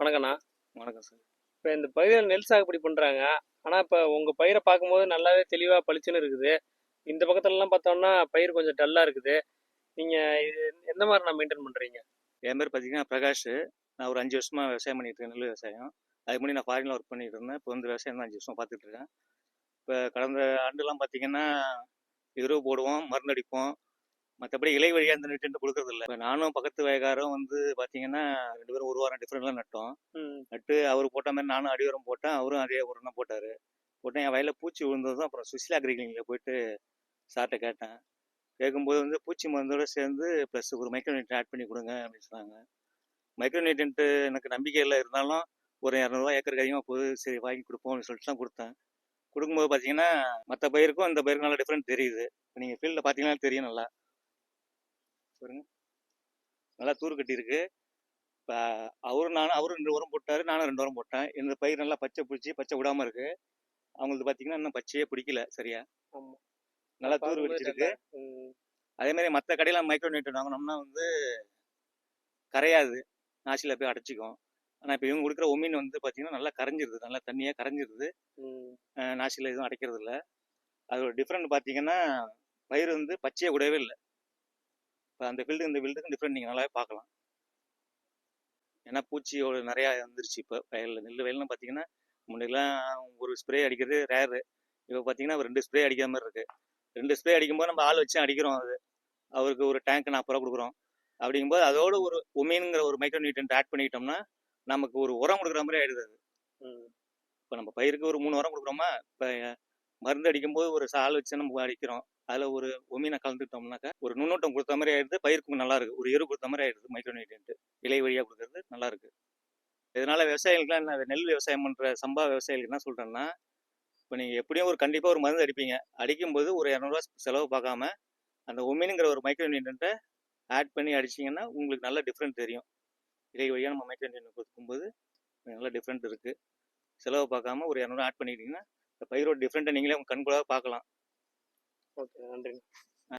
வணக்கண்ணா வணக்கம் சார். இப்போ இந்த பயிரில் நெல் சாகுபடி பண்ணுறாங்க ஆனால் இப்போ உங்கள் பயிரை பார்க்கும்போது நல்லாவே தெளிவாக பளிச்சுன்னு இருக்குது. இந்த பக்கத்துலலாம் பார்த்தோம்னா பயிர் கொஞ்சம் டல்லாக இருக்குது. நீங்கள் இது எந்த மாதிரி நான் மெயின்டைன் பண்ணுறீங்க என் பேர் பார்த்தீங்கன்னா பிரகாஷ். நான் ஒரு அஞ்சு வருஷமாக விவசாயம் பண்ணிட்டு இருக்கேன் நெல் விவசாயம். அதுக்கு முன்னாடி நான் ஃபாரினில் ஒர்க் பண்ணிட்டு இருந்தேன். இப்போ வந்து விவசாயம் தான் அஞ்சு வருஷம் பார்த்துட்டு இருக்கேன். இப்போ கடந்த ஆண்டுலாம் பார்த்தீங்கன்னா எருவு போடுவோம் மருந்து அடிப்போம். மற்றபடி இலை வழியாக அந்த நெட்டு கொடுக்கறது இல்லை இப்போ நானும் பக்கத்து வயக்காரும் வந்து பார்த்தீங்கன்னா ரெண்டு பேரும் ஒரு வாரம் டிஃப்ரெண்ட்லாம் நட்டோம். நட்டு அவர் போட்ட மாதிரி நானும் அடி உரம் போட்டேன் அவரும் அதே உரம் தான் போட்டார். போட்டேன். என் வயலில் பூச்சி விழுந்ததும் அப்புறம் சுசிலா அக்ரிகிளிங்கில் போயிட்டு சார்கிட்ட கேட்டேன். கேட்கும்போது வந்து பூச்சி மருந்தோட சேர்ந்து ப்ளஸ் ஒரு மைக்ரோநியூட்டன் ஆட் பண்ணி கொடுங்க அப்படின்னு சொன்னாங்க. மைக்ரோநியூட்ரன்ட்டு எனக்கு நம்பிக்கை இல்லை. இருந்தாலும் ஒரு இரநூறுவா ஏக்கருக்கு அதிகமாக போகுது சரி வாங்கி கொடுப்போம் அப்படின்னு சொல்லிட்டு தான் கொடுத்தேன். கொடுக்கும்போது பார்த்தீங்கன்னா மற்ற பயிருக்கும் இந்த பயிருக்கும் நல்லா டிஃப்ரெண்ட் தெரியுது. நீங்கள் ஃபீல்டில் பார்த்தீங்கன்னா தெரியும் நல்லா. பாருங்க. நல்லா தூர் கட்டியிருக்கு. இப்போ அவரும் நானும் அவரும் ரெண்டு உரம் போட்டார் நானும் ரெண்டு உரம் போட்டேன். இந்த பயிர் நல்லா பச்சை பிடிச்சி பச்சை விடாமல் இருக்கு. அவங்களுக்கு பார்த்தீங்கன்னா இன்னும் பச்சையே பிடிக்கல சரியா. நல்லா தூர் ம். அதே மாதிரி மற்ற கடையில் மைக்ரோ நியூட்டன் வாங்கினோம்னா வந்து கரையாது. நாசியில் போய் அடைச்சிக்கும். ஆனால் இப்போ இவங்க கொடுக்குற ஒமீன் வந்து பார்த்தீங்கன்னா நல்லா கரைஞ்சிருது. நல்லா தண்ணியாக கரைஞ்சிருது. நாசியில் எதுவும் அடைக்கிறது இல்லை அதோட டிஃப்ரெண்ட் பார்த்தீங்கன்னா பயிர் வந்து பச்சையே கூடவே இல்லை. இப்போ அந்த ஃபீல்டு இந்த ஃபீல்டுக்கும் டிஃப்ரெண்ட் நீங்கள் நல்லாவே பார்க்கலாம். ஏன்னா பூச்சியோட நிறையா வந்துருச்சு இப்போ. வயலில் நெல் வயல்லாம் பார்த்தீங்கன்னா முன்னாடிலாம் ஒரு ஸ்ப்ரே அடிக்கிறது ரேரு இப்போ பார்த்தீங்கன்னா ரெண்டு ஸ்ப்ரே அடிக்கிற மாதிரி இருக்குது ரெண்டு ஸ்ப்ரே அடிக்கும்போது நம்ம ஆள் வச்சு அடிக்கிறோம் அது. அவருக்கு ஒரு டேங்க் நாற்பது ரூபா கொடுக்குறோம். அப்படிங்கும்போது அதோட ஒரு ஒமீனுங்கிற ஒரு மைக்ரோ நியூட்ரன் ஆட் பண்ணிக்கிட்டோம்னா நமக்கு ஒரு உரம் கொடுக்குற மாதிரி ஆயிடுது அது. இப்போ நம்ம பயிருக்கு ஒரு மூணு உரம் கொடுக்குறோமா? இப்போ மருந்து அடிக்கும்போது ஒரு சால் வச்சு நம்ம அடிக்கிறோம். அதில் ஒரு ஒமீனை கலந்துட்டோம்னாக்கா ஒரு நுண்ணோட்டம் கொடுத்த மாதிரி ஆயிடுது பயிருக்கும் நல்லா இருக்கு. ஒரு எரு கொடுத்த மாதிரி ஆயிடுது மைக்ரோநியூட்ரியன்ட் இலை வழியாக கொடுக்கறது நல்லா இருக்கு. இதனால விவசாயிகளுக்குலாம் என்ன நெல் விவசாயம் பண்ணுற சம்பா விவசாயிகளுக்கு என்ன சொல்கிறேன்னா இப்போ நீங்கள் எப்படியும் ஒரு கண்டிப்பாக ஒரு மருந்து அடிப்பீங்க. அடிக்கும்போது ஒரு இரநூறுவா செலவு பார்க்காம அந்த ஒமீனுங்கிற ஒரு மைக்ரோநியூட்ரியன்ட்டை ஆட் பண்ணி அடிச்சிங்கன்னா உங்களுக்கு நல்ல டிஃப்ரெண்ட் தெரியும். இலை வழியாக நம்ம மைக்ரோநியூட்ரியன் கொடுக்கும்போது நல்ல டிஃப்ரெண்ட் இருக்குது செலவு பார்க்காம ஒரு இரநூறு ஆட் பண்ணிக்கிட்டிங்கன்னா இந்த பயிரோட டிஃப்ரெண்ட்டை நீங்களே உங்கள் கண்கூடாக பார்க்கலாம். No, André.